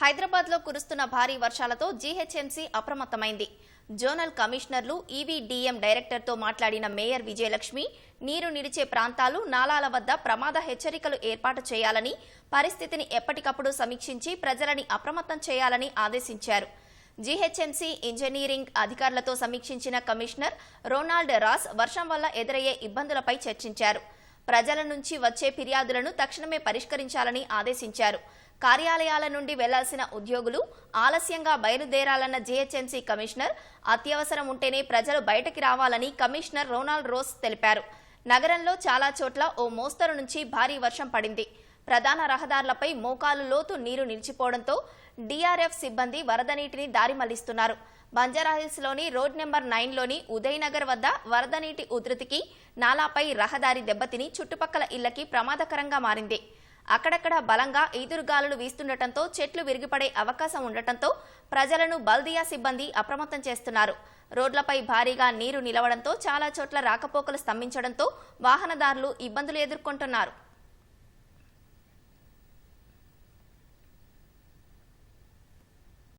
హైదరాబాద్లో కురుస్తున్న భారీ వర్షాలతో జీహెచ్ఎంసీ అప్రమత్తమైంది. జోనల్ కమిషనర్లు ఈవీడీఎం డైరెక్టర్తో మాట్లాడిన మేయర్ విజయలక్ష్మి నీరు నిలిచే ప్రాంతాలు నాలాల వద్ద ప్రమాద హెచ్చరికలు ఏర్పాటు చేయాలని పరిస్థితిని ఎప్పటికప్పుడు సమీక్షించి ప్రజలని అప్రమత్తం చేయాలని ఆదేశించారు. జీహెచ్ఎంసీ ఇంజనీరింగ్ అధికారులతో సమీక్షించిన కమిషనర్ రొనాల్డ్ రాస్ వర్షం వల్ల ఎదురయ్యే ఇబ్బందులపై చర్చించారు. ప్రజల నుంచి వచ్చే ఫిర్యాదులను తక్షణమే పరిష్కరించాలని ఆదేశించారు. కార్యాలయాల నుండి వెళ్ళాల్సిన ఉద్యోగులు ఆలస్యంగా బయలుదేరాలన్న జీహెచ్ఎంసీ కమిషనర్ అత్యవసరం ఉంటేనే ప్రజలు బయటకి రావాలని కమిషనర్ రోనాల్డ్ రోస్ తెలిపారు. నగరంలో చాలా చోట్ల ఓ మోస్తరు నుంచి భారీ వర్షం పడింది. ప్రధాన రహదారులపై మోకాలు లోతు నీరు నిలిచిపోవడంతో డీఆర్ఎఫ్ సిబ్బంది వరద నీటిని దారి మళ్ళిస్తున్నారు బంజారాహిల్స్లోని రోడ్ నెంబర్ నైన్లోని ఉదయనగర్ వద్ద వరద నీటి ఉధృతికి నాలాపై రహదారి దెబ్బతిని చుట్టుపక్కల ఇళ్ళకి ప్రమాదకరంగా మారింది. అక్కడక్కడ బలంగా ఈదురుగాలులు వీస్తుండటంతో చెట్లు విరిగిపడే అవకాశం ఉండటంతో ప్రజలను బల్దియా సిబ్బంది అప్రమత్తం చేస్తున్నారు. రోడ్లపై భారీగా నీరు నిలవడంతో చాలా చోట్ల రాకపోకలు స్తంభించడంతో వాహనదారులు ఇబ్బందులు ఎదుర్కొంటున్నారు.